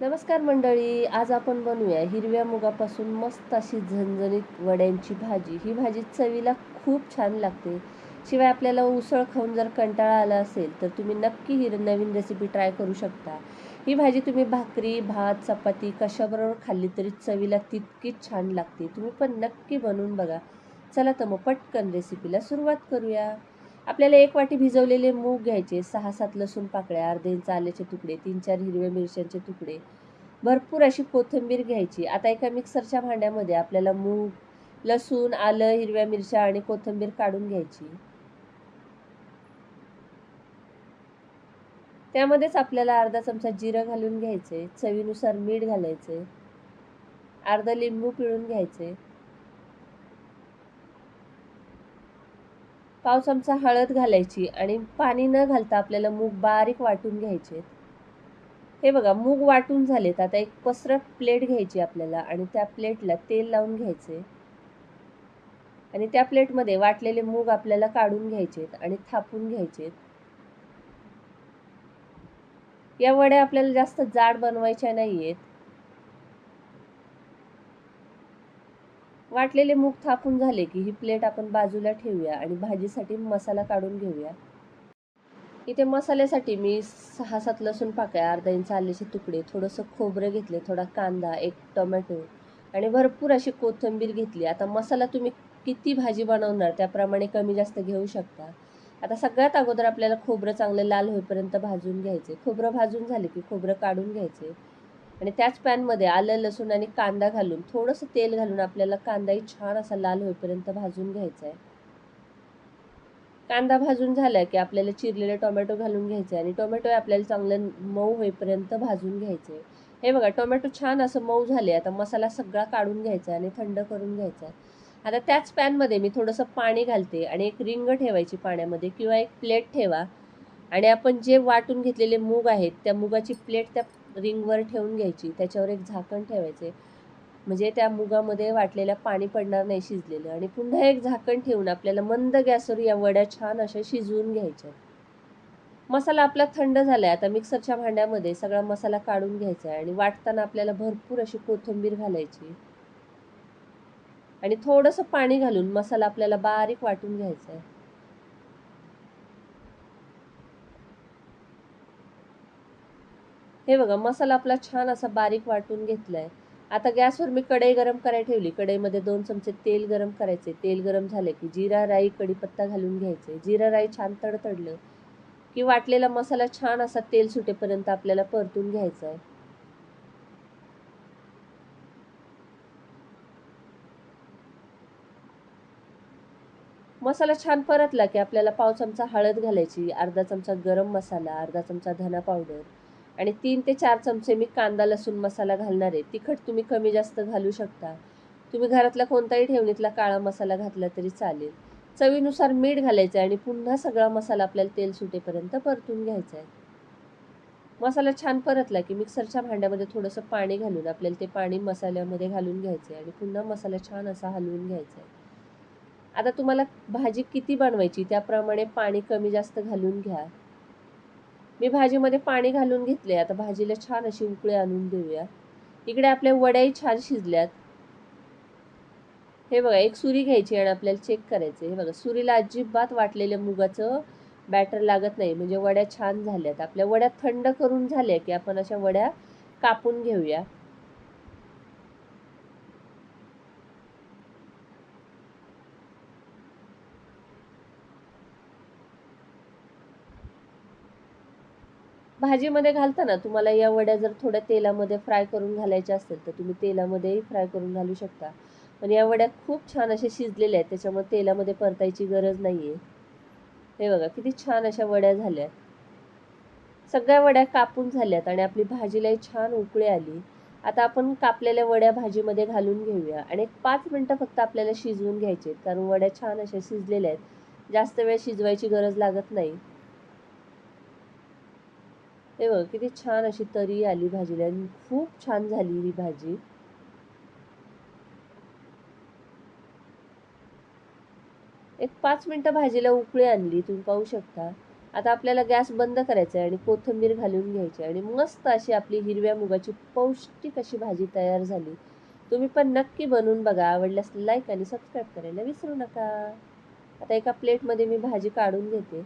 नमस्कार मंडळी आज आपण बनवूया हिरव्या मुगापासून मस्त अशी झणझणीत वड्यांची भाजी. ही भाजी चवीला खूप छान लागते. शिवाय आपल्याला उसळ खाऊन जर कंटाळा आला असेल तर तुम्ही नक्की ही नवीन रेसिपी ट्राय करू शकता. ही भाजी तुम्ही भाकरी भात चपाती कशाबरोबर खाल्ली तरी चवीला तितकीच छान लागते. तुम्ही पण नक्की बनवून बघा. चला तर मग पटकन रेसिपीला सुरुवात करूया. आपल्याला एक वाटी भिजवलेले मूग घ्यायचे सहा सात लसूण पाकळ्या अर्धे इंच आल्याचे तुकडे तीन चार हिरव्या मिरच्यांचे तुकडे भरपूर अशी कोथिंबीर घ्यायची. आता एका मिक्सरच्या भांड्यामध्ये आपल्याला मूग लसूण आलं हिरव्या मिरच्या आणि कोथिंबीर काढून घ्यायची. त्यामध्येच आपल्याला अर्धा चमचा जिरं घालून घ्यायचे चवीनुसार मीठ घालायचे अर्धा लिंबू पिळून घ्यायचे. पाव चमचा हळद घालायची आणि पाणी न घालता आपल्याला मूग बारीक वाटून घ्यायचे हे बघा मूग वाटून झालेत. आता एक पसरट प्लेट घ्यायची आपल्याला आणि त्या प्लेटला तेल लावून घ्यायचे. आणि त्या प्लेटमध्ये वाटलेले मूग आपल्याला काढून घ्यायचेत आणि थापून घ्यायचेत या वड्या आपल्याला जास्त जाड बनवायच्या नाही आहेत वाटलेले मूग थापून झाले की ही प्लेट आपण बाजूला ठेवूया आणि भाजीसाठी मसाला काढून घेऊया. इथे मसाल्यासाठी मी सहा सात लसूण पाकळ्या अर्धा इंच आल्याचे तुकडे थोडंसं खोबरं घेतले थोडा कांदा एक टोमॅटो आणि भरपूर अशी कोथिंबीर घेतली. आता मसाला तुम्ही किती भाजी बनवणार त्याप्रमाणे कमी जास्त घेऊ शकता. आता सगळ्यात अगोदर आपल्याला खोबरं चांगलं लाल होईपर्यंत भाजून घ्यायचे. खोबरं भाजून झाले की खोबरं काढून घ्यायचे. आणि त्याच पॅनमध्ये आलं लसूण आणि कांदा घालून थोडंसं तेल घालून आपल्याला कांदाही छान असा लाल होईपर्यंत भाजून घ्यायचा आहे कांदा भाजून झाला की आपल्याला चिरलेले टोमॅटो घालून घ्यायचे आणि टोमॅटो आपल्याला चांगलं मऊ होईपर्यंत भाजून घ्यायचे हे बघा टोमॅटो छान असं मऊ झाले आता मसाला सगळा काढून घ्यायचा आणि थंड करून घ्यायचा. आता त्याच पॅनमध्ये मी थोडंसं पाणी घालते आणि एक रिंग ठेवायची पाण्यामध्ये किंवा एक प्लेट ठेवा. आणि आपण जे वाटून घेतलेले मूग आहेत त्या मुगाची प्लेट त्या रिंगवर ठेवून घ्यायची त्याच्यावर एक झाकण ठेवायचे. म्हणजे त्या मुगामध्ये वाटलेल्या पाणी पडणार नाही शिजलेलं आणि पुन्हा एक झाकण ठेवून आपल्याला मंद गॅसवर या वड्या छान अशा शिजवून घ्यायच्या. मसाला आपला थंड झालाय आता मिक्सरच्या भांड्यामध्ये सगळा मसाला काढून घ्यायचा आहे आणि वाटताना आपल्याला भरपूर अशी कोथिंबीर घालायची. आणि थोडंसं पाणी घालून मसाला आपल्याला बारीक वाटून घ्यायचा आहे. हे बघा मसाला आपला छान असा बारीक वाटून घेतलाय. आता गॅसवर मी कढई गरम करायला ठेवली. कढईमध्ये दोन चमचे तेल गरम करायचे. तेल गरम झाले की जिरा राई कढीपत्ता घालून घ्यायचे. जिरा राई छान तडतडलं की वाटलेला मसाला छान असा तेल सुटेपर्यंत आपल्याला परतून घ्यायचा आहे. मसाला छान परतला की आपल्याला पाव चमचा हळद घालायची अर्धा चमचा गरम मसाला अर्धा चमचा धना पावडर आणि तीन ते चार चमचे मी कांदा लसूण मसाला घालणार आहे. तिखट तुम्ही कमी जास्त घालू शकता. तुम्ही घरातला कोणताही ठेवणीतला काळा मसाला घातला तरी चालेल. चवीनुसार मीठ घालायचं आहे आणि पुन्हा सगळा मसाला आपल्याला तेल सुटेपर्यंत परतून घ्यायचा आहे. मसाला छान परतला की मिक्सरच्या भांड्यामध्ये थोडंसं पाणी घालून आपल्याला ते पाणी मसाल्यामध्ये घालून घ्यायचं आहे आणि पुन्हा मसाला छान असा हलवून घ्यायचा आहे. आता तुम्हाला भाजी किती बनवायची त्याप्रमाणे पाणी कमी जास्त घालून घ्या. मी भाजीमध्ये पाणी घालून घेतले. आता भाजीला छान अशी उकळी आणून देऊया इकडे आपल्या वड्याही छान शिजल्यात. हे बघा एक सुरी घ्यायची आणि आपल्याला चेक करायचं हे बघा सुरीला अजिबात वाटलेल्या मुगाचं बॅटर लागत नाही. म्हणजे वड्या छान झाल्यात. आपल्या वड्या थंड करून झाल्या की आपण अशा वड्या कापून घेऊया. भाजीमध्ये घालताना तुम्हाला या वड्या जर थोड्या तेलामध्ये फ्राय करून घालायच्या असतील तर तुम्ही तेलामध्येही फ्राय करून घालू शकता. पण या वड्या खूप छान अशा शिजलेल्या आहेत त्याच्यामुळे तेलामध्ये परतायची गरज नाही आहे हे बघा किती छान अशा वड्या झाल्या. सगळ्या वड्या कापून झाल्यात आणि आपली भाजीलाही छान उकळी आली. आता आपण कापलेल्या वड्या भाजीमध्ये घालून घेऊया आणि एक पाच मिनटं फक्त आपल्याला शिजवून घ्यायचे कारण वड्या छान अशा शिजलेल्या आहेत. जास्त वेळ शिजवायची गरज लागत नाही. हे बघ किती छान अशी तरी आली भाजीला आणि खूप छान झाली ही भाजी. एक पाच मिनटं भाजीला उकळी आणली तुम्ही पाहू शकता. आता आपल्याला गॅस बंद करायचा आहे आणि कोथिंबीर घालून घ्यायची आणि मस्त अशी आपली हिरव्या मुगाची पौष्टिक अशी भाजी तयार झाली. तुम्ही पण नक्की बनवून बघा. आवडल्यास लाईक आणि सबस्क्राईब करायला विसरू नका. आता एका प्लेटमध्ये मी भाजी काढून घेते.